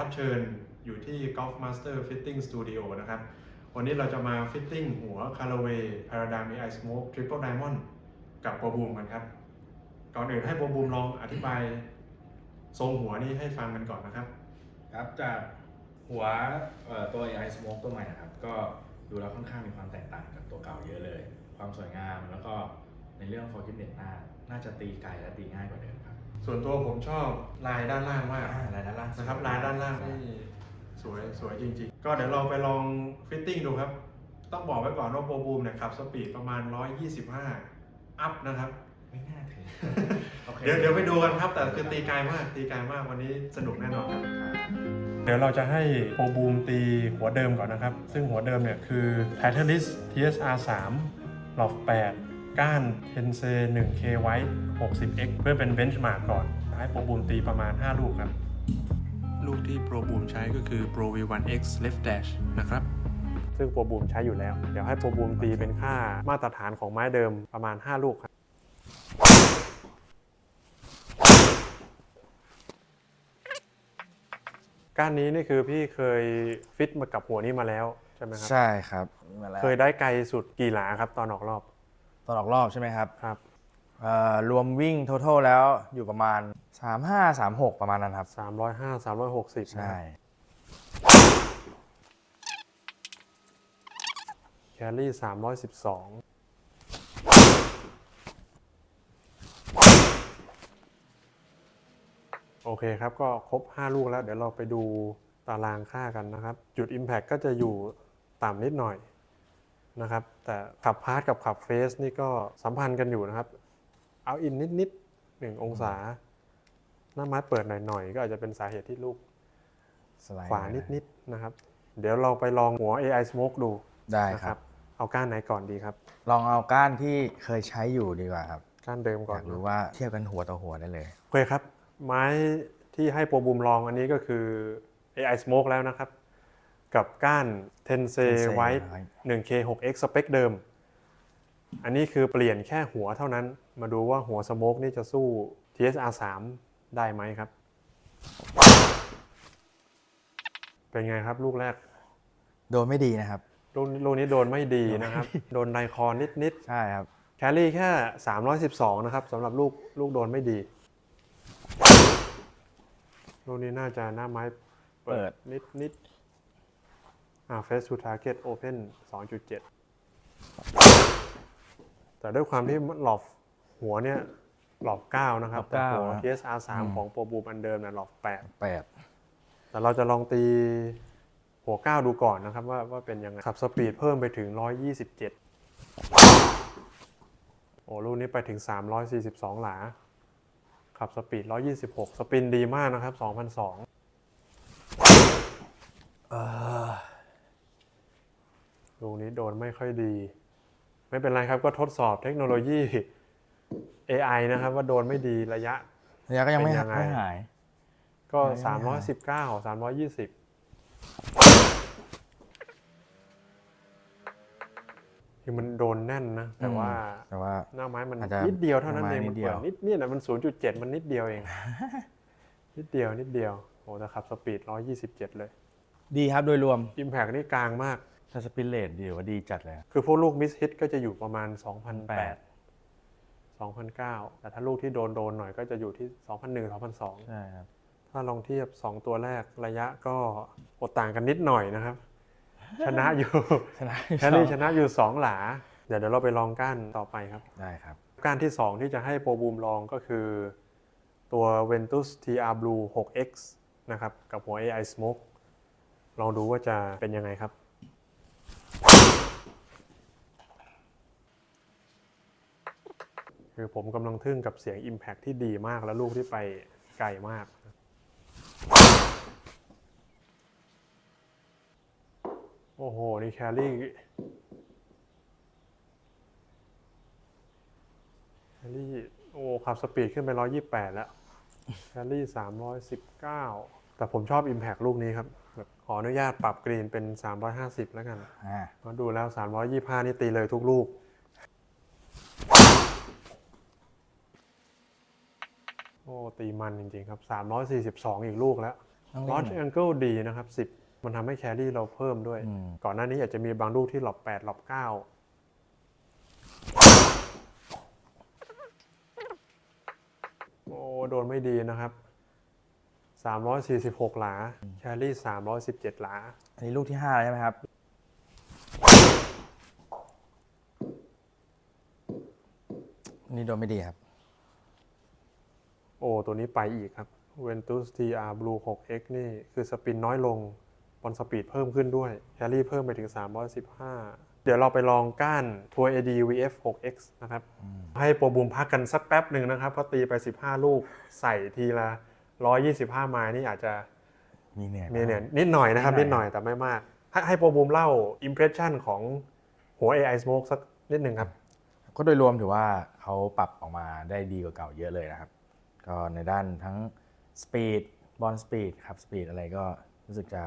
รับเชิญอยู่ที่ Golf Master Fitting Studio นะครับ วันนี้เราจะมาฟิตติ้งหัว Callaway Paradigm AI Smoke Triple Diamond กับโปรบูมกันครับ ก่อนอื่นให้โปรบูมลองอธิบายทรงหัวนี้ให้ฟังกันก่อนนะครับ ครับจากหัวตัว AI Smoke ตัวใหม่นะครับ ก็ดูแล้วค่อนข้างมีความแตกต่างจากตัวเก่าเยอะเลย ความสวยงามแล้วก็ในเรื่อง forgiveness หน้าน่าจะตีไกลและตีง่ายกว่าเดิมครับ ส่วนตัวผมชอบลายด้านล่างมากอ่ารายด้านล่างนะครับลายด้านล่างนี่สวยสวยจริง ๆ ก็เดี๋ยวเราไปลองฟิตติ้งดูครับ ต้องบอกไว้ก่อนว่าโปรบูมเนี่ยขับสปีดประมาณ 125 อัพนะครับ ไม่น่าถึงโอคเดี๋ยวเดี๋ยวไปดูกันครับ แต่คือตีไกลมากตีไกลมากวันนี้สนุกแน่นอนครับ เดี๋ยวเราจะให้โปรบูมตีหัวเดิมก่อนนะครับ ซึ่งหัวเดิมเนี่ยคือ t i t a l i s TSR 3 l o f 8 ก้าน Tensei 1K White 60X เพื่อเป็นเบนช์มาร์กก่อน ให้โปรบูมตีประมาณ 5 ลูกครับ ลูกที่โปรบูมใช้ก็คือ Pro V1X Left Dash นะครับซึ่งโปรบูมใช้อยู่แล้ว เดี๋ยวให้โปรบูมตีเป็นค่ามาตรฐานของไม้เดิมประมาณ 5 ลูกครับก้านนี้นี่คือพี่เคยฟิตมากับหัวนี้มาแล้ว ใช่ไหมครับ ใช่ครับมาแล้วเคยได้ไกลสุดกี่หลาครับตอนออกรอบ ตอนออกรอบใช่ไหมครับครับเอ่อรวมวิ่งทั้งแล้วอยู่ประมาณ 35 36 ประมาณนั้นครับ 305 360 ใช่แคลรี่ 312โอเคครับ ก็ครบ 5 ลูกแล้ว เดี๋ยวเราไปดูตารางค่ากันนะครับ จุด Impact ก็จะอยู่ต่ำนิดหน่อย นะครับ แต่ขับพาร์ทกับขับเฟสนี่ก็สัมพันธ์กันอยู่นะครับ เอาอินนิดๆหนึ่งองศา หน้าไม้เปิดหน่อยๆ ก็อาจจะเป็นสาเหตุที่ลูกสไลด์ขวานิดๆนะครับ เดี๋ยวเราไปลองหัว AI Smoke ดูได้นะคครัรับบเอาก้านไหนก่อนดีครับ ลองเอาก้านที่เคยใช้อยู่ดีกว่าครับก้านเดิมอก่อนยากรู้ว่าเทียบกันหัวต่อหัวได้เลยโอเคครับ ไม้ที่ให้โปรบูมลองอันนี้ก็คือ AI Smoke แล้วนะครับ กับก้าน Tensei Tensei White White 1K 6X สเปคเดิม อันนี้คือเปลี่ยนแค่หัวเท่านั้น มาดูว่าหัวสโมกนี่จะสู้ TSR 3ได้ไหมครับ เป็นไงครับลูกแรก โดนไม่ดีนะครับ ลูกลูกนี้โดนไม่ดีนะครับ โดนไดคอนิดๆใช่ครับแคลรี่แค่ 312 นะครับสำหรับลูกลูกโดนไม่ดี ลูกนี้น่าจะหน้าไม้เปิดนิดนิด อ่า face to target open 2.7 แต่ด้วยความที่หลอบหัวเนี่ยหลอบ 9 นะครับ แต่หัวหลอบ9นะ TSR 3 ของโปรบูมอันเดิมเนี่ยหลอบ 8 8 แต่เราจะลองตีหัว 9 ดูก่อนนะครับ ว่าว่าเป็นยังไงขับสปีดเพิ่มไปถึง 127 โอ้ลูกนี้ไปถึง 342 หลาขับสปีด 126 สปินดีมากนะครับ 2,002 เออ ลูก นี้โดนไม่ค่อยดี ไม่เป็นไรครับก็ทดสอบเทคโนโลยี AI นะครับ ว่าโดนไม่ดีระยะ ระยะก็ยังไม่เป็นยัหักงไงไม่หาย ก็ไม่ไม่319 320คือมันโดนแน่นนะ แต่ว่าแต่ว่าหน้าไม้มันอาจจะนิดเดียวเท่านั้นหน้าเอไม้งนิมันดเดีเปิยวดนิดเนี่ยนะมัน0.7มันนิดเดียวเอง นิดเดียวนิดเดียวโอ้แต่ขับสปีด127เลย ดีครับโดยรวมอิมแพ t นี่กลางมาก ถ้าสปินเลตดีว่าดีจัดเลยคือพวกลูกมิสฮิตก็จะอยู่ประมาณ 2,008 8 2,009 แต่ถ้าลูกที่โดนโดนหน่อยก็จะอยู่ที่ 2,001 2,002 ใช่ครับ ถ้าลองเทียบ 2 ตัวแรกระยะก็อดต่างกันนิดหน่อยนะครับ ชนะอยู่ ชนะแคลรี่ชนะอยู่ 2 หลา เดี๋ยวเดี๋ยวเราไปลองก้านต่อไปครับ ได้ครับ ก้านที่ 2 ที่จะให้โปรบูมลองก็คือ ตัว Ventus TR Blue 6X นะครับ กับหัว AI Smoke ลองดูว่าจะเป็นยังไงครับ คือผมกำลังทึ่งกับเสียง Impact ที่ดีมากและลูกที่ไปไกลมาก โอ้โห นี่แคลรี่แคลรี่โอ้ขับสปีดขึ้นไป 128 แล้ว แคลรี่ 319 แต่ผมชอบ Impact ลูกนี้ครับแบบขออนุญาตปรับกรีนเป็น 350 แล้วกัน อ่า มาดูแล้ว 325 นี่ตีเลยทุกลูก โอ้ อ้ ตีมันจริงๆครับ 342 อีกลูกแล้วต้องลอเล่ชนแองเกิลดีนะครับ 10 มันทำให้แครี่เราเพิ่มด้วยอืมก่อนหน้านี้อาจจะมีบางลูกที่หลบ 8 หลบ 9โอ้โดนไม่ดีนะครับ 346 หลา แครี่ 317 หลา อันนี้ลูกที่ห้าแล้วใช่ไหมครับ นี่โดนไม่ดีครับ โอ้ตัวนี้ไปอีกครับ Ventus TR Blue 6X นี่คือสปินน้อยลงบอลสปีดเพิ่มขึ้นด้วยแครี่เพิ่มไปถึง 315 เดี๋ยวเราไปลองก้านทัว AD VF 6X นะครับ ให้โปรบูมพักกันสักแป๊บหนึ่งนะครับเพราะตีไป 15 ลูกใส่ทีละ 125 ไม้นี่อาจจะมีเหนื่อยมีเนี่ยนิดหน่อยนะครับ นินิดดหหน่น่ออยยแต่ไม่มาก ให้ให้โปรบูมเล่า Impression ของหัว AI Smoke สักนิดหนึ่งครับ ก็โดยรวมถือว่าเขาปรับออกมาได้ดีกว่าเก่าเยอะเลยนะครับ ก็ในด้านทั้งสปีดบอลสปีดครับสปีดอะไรก็รู้สึกจะ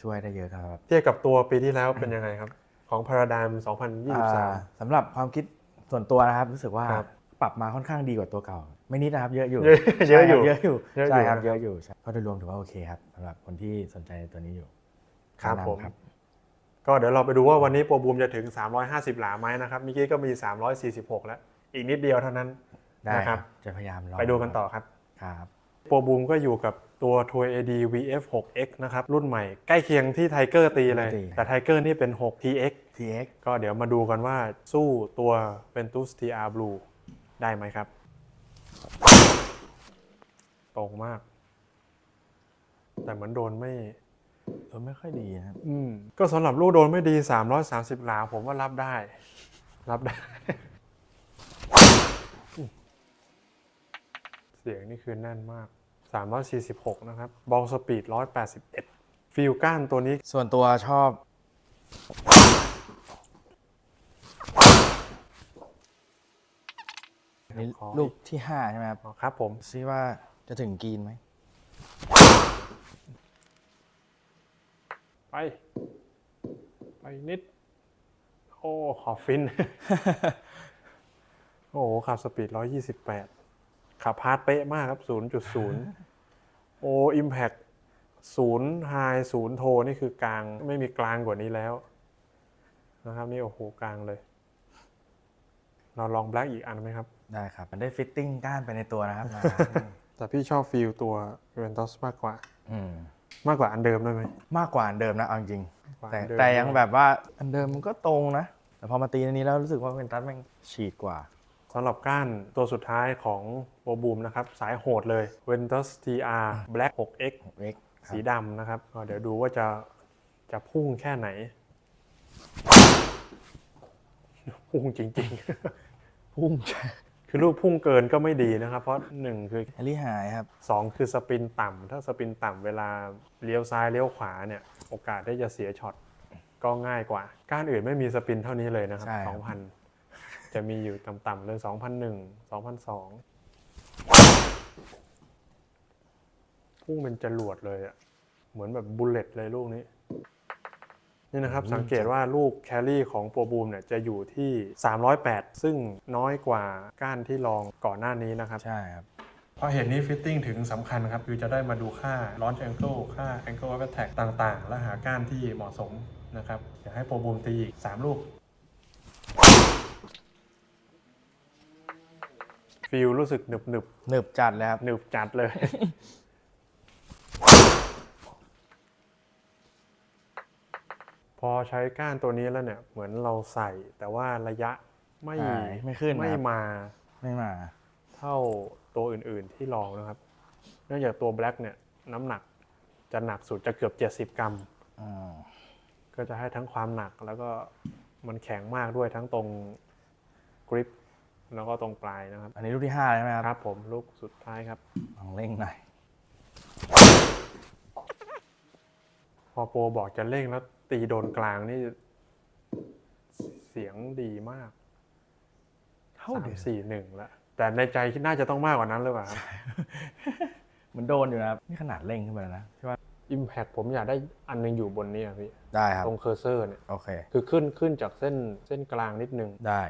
ช่วยได้เยอะครับ เทียบกับตัวปีที่แล้วเป็นยังไงครับ ของ Paradigm อ่า2023สำหรับความคิดส่วนตัวนะครับ รู้สึกว่าครับปรับมาค่อนข้างดีกว่าตัวเก่า ไม่นิดนะครับ เยอะอยู่ เยอะเยอะอยู่ใช่ครับเยอะอยู่เยอะอยู่ใช่ครับนะครับเยอะอยู่ใช่ก็โดยรวมถือว่าโอเคครับสำหรับคนที่สนใจในตัวนี้อยู่ครับแนะนำผมก็เดี๋ยวเราไปดูว่าวันนี้โปรบูมจะถึง 350 หลาไหมนะครับเมื่อกี้ก็มี 346 แล้ว อีกนิดเดียวเท่านั้นได้ นะคครัรับบจะพยายามลองไปดูกันต่อครับครับโปรบูมก็อยู่กับตัว t o y AD VF 6X นะครับ รุ่นใหม่ใกล้เคียงที่ไทเกอร์ตีเลย แต่ไทเกอร์นี่เป็น 6 TX TX ก็เดี๋ยวมาดูกันว่าสู้ตัว Ventus TR Blue ได้ไหมครับ ตรงมาก แต่เหมือนโดนไม่เออไม่ค่อยดีนะครับ อืมก็สำหรับลูกโดนไม่ดี 330 หลาผมว่ารับได้ รับได้ เสียงนี่คือแน่นมาก 346 นะครับบอลสปีด 181 ฟิลก้านตัวนี้ ส่วนตัวชอบ นี่ขอลูกที่ห้าใช่ไหมครับ อ๋อครับผม ซิว่าจะถึงกรีนไหม ไป ไปนิด โอ้ ขอฟิน โอ้โหขับสปีด 128 ขับพาร์ทเป๊ะมากครับ 0.0 โอ้อิมแพ t ศูนย์ไฮศูนย์โทนี่คือกลาง ไม่มีกลางกว่านี้แล้ว นะครับ นี่โอ้โหกลางเลย เราลองแบล็กอีกอันไหมครับ ได้ครับ มันได้ฟิตติ้งก้านไปในตัวนะครับมาแต่พี่ชอบฟีลตัวเรน t อสมากกว่า อืมมากกว่าอันเดิมได้ไหมมากกว่าอันเดิมนะเอาจริงกว่าแต่อันเดิมแต่ยังด้วยแบบว่าอันเดิมมันก็ตรงนะ แต่พอมาตีอันนี้แล้วรู้สึกว่าเป็นตัสแม่งฉีดกว่า สำหรับก้านตัวสุดท้ายของโบบูมนะครับ สายโหดเลย Ventus TR Black 6X 6X สีดำนะครับก็เดี๋ยวดูว่าจะจะพุ่งแค่ไหน พุ่งจริงพุ่งๆคือลูกพุ่งเกินก็ไม่ดีนะครับ เพราะหนึ่งคือแฮร์รี่หายครับสองคือสปินต่ำถ้าสปินต่ำเวลาเลี้ยวซ้ายเลี้ยวขวาเนี่ย โอกาสที่จะเสียช็อตก็ง่ายกว่า ก้านอื่นไม่มีสปินเท่านี้เลยนะครับใช่ครับสองพัน จะมีอยู่ต่ำๆเลยสองพันหนึ่งสองพันสองพุ่งเป็นจรวดเลยอะเหมือนแบบบุลเลตเลยลูกนี้ นี่นะครับสังเกตว่าลูกแครี่ของโปรบูมเนี่ยจะอยู่ที่ 308 ซึ่งน้อยกว่าก้านที่ลองก่อนหน้านี้นะครับ ใช่ครับเพราะเหตุนี้ฟิตติ้งถึงสำคัญครับคือจะได้มาดูค่า launch angle ค่า angle of attack ต่างๆ และหาก้านที่เหมาะสมนะครับ อยากให้โปรบูมตีอีก 3 ลูก ฟิลรู้สึกหนึบหนึบหนึบจัดเลยครับ หนึบจัดเลย พอใช้ก้านตัวนี้แล้วเนี่ย เหมือนเราใส่แต่ว่าระยะไม่หายไม่ขึ้นไม่นะครับ มาไม่มา เท่าตัวอื่นๆที่ลองนะครับ เนื่องจากตัว Black เนี่ยน้ำหนักจะหนักสุดจะเกือบ 70 กรัมอืมก็จะให้ทั้งความหนักแล้วก็มันแข็งมากด้วยทั้งตรงกริป แล้วก็ตรงปลายนะครับ อันนี้ลูกที่ห้าใช่ไหมครับครับ ผมลูกสุดท้ายครับลองเร่งหน่อยพอโปรบอกจะเร่งแล้วตีโดนกลางนี่ เสียงดีมากเท่าเดิมสามสี่หนึ่งแล้วแต่ในใจคิดน่าจะต้องมากกว่านั้นหรือเปล่าครับมันโดนอยู่นะครับนี่ขนาดเร่งขึ้นไปแล้วนะใช่ป่ะ Impact ผมอยากได้อันหนึงอยู่บนนี้อะพี่ได้ครับ ตรงเคอร์เซอร์เนี่ย โอเค คือขึ้นขึ้นจากเส้นเส้นกลางนิดนึง ได้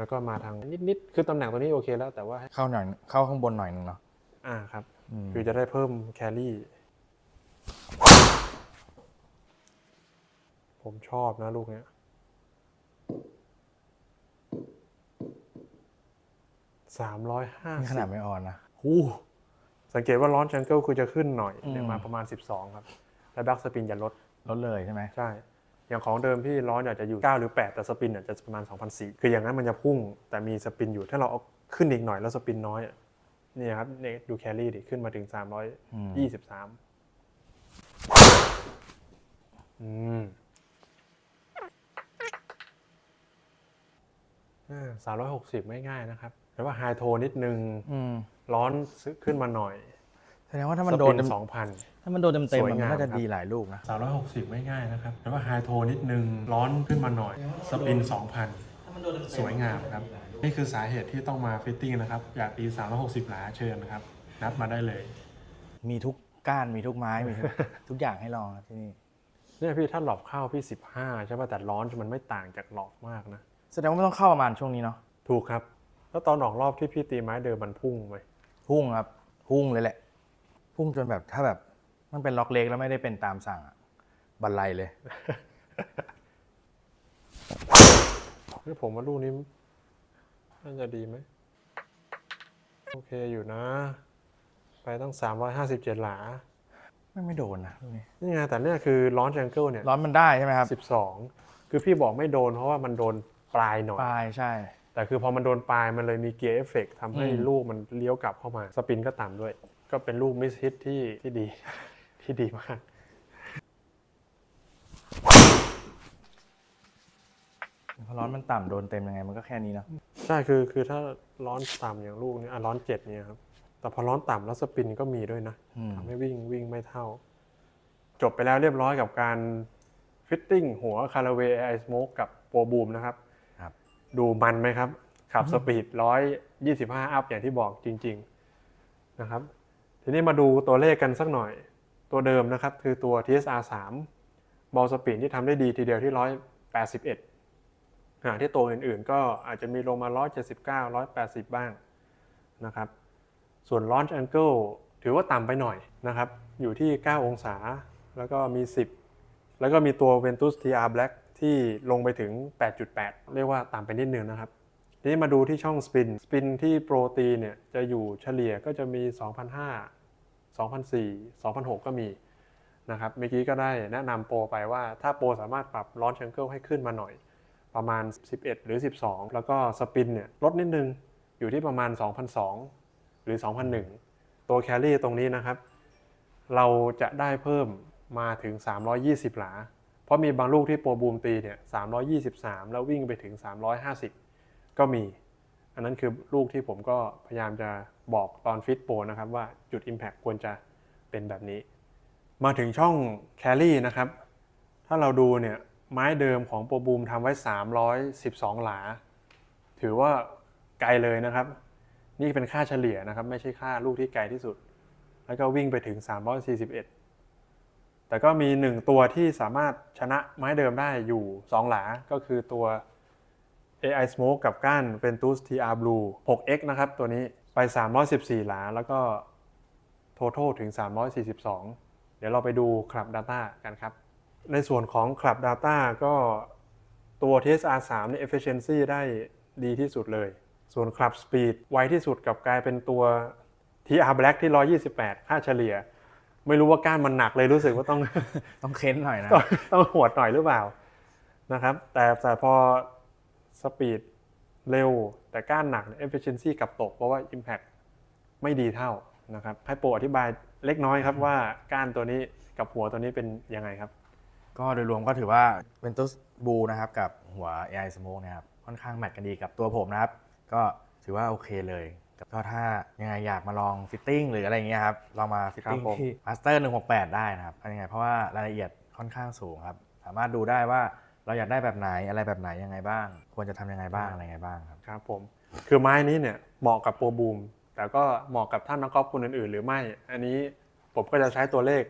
แล้วก็มาทางนิดๆคือตำแหน่งตัวนี้โอเคแล้วแต่ว่าให้เข้าหน่อยเข้าข้างบนหน่อยหนึงเนาะอ่าครับ อืมคือจะได้เพิ่มแคลรี่ ผมชอบนะลูกเนี้ยสามร้อยห้านี่ขสินาดบไม่ออนนะ หู้สังเกตว่าร้อนจังเกิลคือจะขึ้นหน่อยอืมเนี่ยมาประมาณ 12 ครับ แล้วแบ็กสปินจะลด ลดเลยใช่ไหมใช่ อย่างของเดิมที่ร้อนอาจจะอยู่ 9 หรือ 8 แต่สปินอาจจะประมาณ2,004คืออย่างนั้นมันจะพุ่งแต่มีสปินอยู่ถ้าเราเอาขึ้นอีกหน่อยแล้วสปินน้อยอะเนี่ยครับเนี่ยดูแคลรี่ดิขึ้นมาถึงอืม323อืมสามร้อยหกสิบไม่ง่ายนะครับ แต่ว่าไฮโทนิดนึงอืมร้อนขึ้นมาหน่อย แสดงว่าถ้ามันสโดปินเต็มสองพันถ้ามันโดนเต็มเต็มสวยมันงามน่าจะครับดีหลายลูกนะ360ไม่ง่ายนะครับแต่ว่าไฮโทนิดนึงร้อนขึ้นมาหน่อย สปิน2,000สวยงามครับ นี่คือสาเหตุที่ต้องมาฟิตติ้งนะครับ อยากตี360หลาเชิญนะครับ นัดมาได้เลย มีทุกก้านมีทุกไม้มีทุกทุกอย่างให้ลองครับที่นี่เนี่ยพี่ถ้าหลอบเข้าพี่15ใช่ป่ะแต่ร้อนมันไม่ต่างจากหลอบมากนะแสดงว่าไม่ต้องเข้าประมาณช่วงนี้เนาะถูกครับ แล้วตอนออกรอบที่พี่ตีไม้เดิมมันพุ่งไหมพุ่งครับพุ่งเลยแหละ พุ่งจนแบบถ้าแบบมันเป็นล็อกเล็กแล้วไม่ได้เป็นตามสั่งอะบันไลเลยนี่ผมว่าลูกนี้น่าจะดีไหม โอเคอยู่นะ ไปตั้ง 357 หลา ไม่ไม่โดนนะลูกนี้นี่ไงแต่เนี่ยคือร้อนแจงเกิลเนี่ย ร้อนมันได้ใช่ไหมครับ12 คือพี่บอกไม่โดนเพราะว่ามันโดนปลายหน่อย ปลายใช่ แต่คือพอมันโดนปลายมันเลยมีเกียร์เอฟเฟกต์ทำให้อืม ลูกมันเลี้ยวกลับเข้ามา สปินก็ต่ำด้วย ก็เป็นลูกมิสฮิตที่ที่ดีที่ดีมากพอร้อนมันต่ำโดนเต็มยังไงมันก็แค่นี้เนาะใช่คือคือถ้าร้อนต่ำอย่างลูกเนี้อะร้อนเจ็ดเนี่ยครับ แต่พอร้อนต่ำแล้วสปินก็มีด้วยนะอืมทำให้วิ่งวิ่งไม่เท่า จบไปแล้วเรียบร้อยกับการฟิตติ้งหัวคาราเวไอสโมกกับโปรบูมนะครับ ครับ ดูมันไหมครับ ขับสปีดร้อยยี่สิบห้าอัพอย่างที่บอกจริง ๆ นะครับ ทีนี้มาดูตัวเลขกันสักหน่อย ตัวเดิมนะครับคือตัว TSR 3บอลสปีดที่ทำได้ดีทีเดียวที่ 181ขณะที่ตัวอื่นๆ ก็อาจจะมีลงมา 179 180 บ้างนะครับ ส่วน launch angle ถือว่าต่ำไปหน่อยนะครับ อยู่ที่ 9 องศา แล้วก็มี 10 แล้วก็มีตัว Ventus TR Black ที่ลงไปถึง 8.8 เรียกว่าต่ำไปนิดนึงนะครับทีนี้มาดูที่ช่องสปิน สปินที่โปรตีเนี่ยจะอยู่เฉลี่ยก็จะมี 2,500 2,400 2,600ก็มีนะครับเมื่อกี้ก็ได้แนะนำโปรไปว่าถ้าโปรสามารถปรับลอนเชงเกิลให้ขึ้นมาหน่อย ประมาณ 11 หรือ 12 แล้วก็สปินเนี่ยลดนิดนึงอยู่ที่ประมาณ2,200หรือ 2,001 ตัวแคลรี่ตรงนี้นะครับ เราจะได้เพิ่มมาถึง 320 หลา เพราะมีบางลูกที่โปรบูมตีเนี่ย 323 แล้ววิ่งไปถึง 350 ก็มี อันนั้นคือลูกที่ผมก็พยายามจะบอกตอนฟิตโปรนะครับว่าจุด Impact ควรจะเป็นแบบนี้ มาถึงช่องแคลรี่นะครับ ถ้าเราดูเนี่ยไม้เดิมของโปรบูมทำไว้ 312 หลา ถือว่าไกลเลยนะครับ นี่เป็นค่าเฉลี่ยนะครับ ไม่ใช่ค่าลูกที่ไกลที่สุด แล้วก็วิ่งไปถึง 341 แต่ก็มี 1 ตัวที่สามารถชนะไม้เดิมได้อยู่ 2 หลา ก็คือตัว AI Smoke กับก้าน Ventus TR Blue 6X นะครับ ตัวนี้ไป 314 หลา แล้วก็ Total ถึง 342 เดี๋ยวเราไปดู Club Data กันครับ ในส่วนของ Club Data ก็ตัว TSR 3เนี่ย efficiency ได้ดีที่สุดเลย ส่วน Club Speed ไวที่สุดกับกลายเป็นตัว TR Black ที่ 128 ค่าเฉลี่ย ไม่รู้ว่าก้านมันหนักเลยรู้สึกว่าต้องต้องเค้นหน่อยนะ ต้องต้องหวดหน่อยหรือเปล่านะครับ แต่แต่พอ สปีดเร็ว แต่ก้านหนักเนี่ย efficiency กลับตก เพราะว่า impact ไม่ดีเท่านะครับให้โปรอธิบายเล็กน้อยครับว่าก้านตัวนี้กับหัวตัวนี้เป็นยังไงครับ ก็โดยรวมก็ถือว่าเป็นตัวบูนะครับกับหัว AI Smoke นะครับค่อนข้างแมทกันดีกับตัวผมนะครับ ก็ถือว่าโอเคเลยก็ถ้ายังไงอยากมาลองฟิตติ้งหรืออะไรเงี้ยครับลองมาฟิตติ้งครับผมที่ Master 168ได้นะครับเป็นยังไงเพราะว่ารายละเอียดค่อนข้างสูงครับ สามารถดูได้ว่า เราอยากได้แบบไหนอะไรแบบไหนยังไงบ้าง ควรจะทำยังไงบ้างอะไรยังไงบ้างครับ ครับผมคือไม้นี้เนี่ยเหมาะกับโปรบูม แต่ก็เหมาะกับท่านนักกอล์ฟคนอื่นๆ หรือไม่ อันนี้ผมก็จะใช้ตัวเลข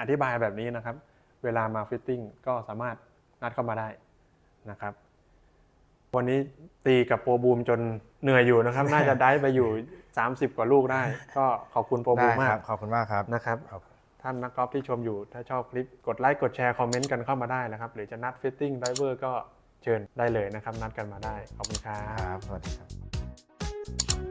อธิบายแบบนี้นะครับ เวลามาฟิตติ้งก็สามารถนัดเข้ามาได้นะครับโปวันนี้ตีกับโปรบูมจนเหนื่อยอยู่นะครับ น่าจะได้ไปอยู่ 30 กว่าลูกได้ ก็ขอบคุณโปรบูได้มมาครักบขอบคุณมากครับ นะครับ ครับ ท่านนักกอล์ฟที่ชมอยู่ถ้าชอบคลิปกดไลค์กดแชร์คอมเมนต์กันเข้ามาได้นะครับ หรือจะนัดฟิตติ้งไดเวอร์ก็เชิญได้เลยนะครับ นัดกันมาได้ ขอบคุณครับครับสวัสดีครับ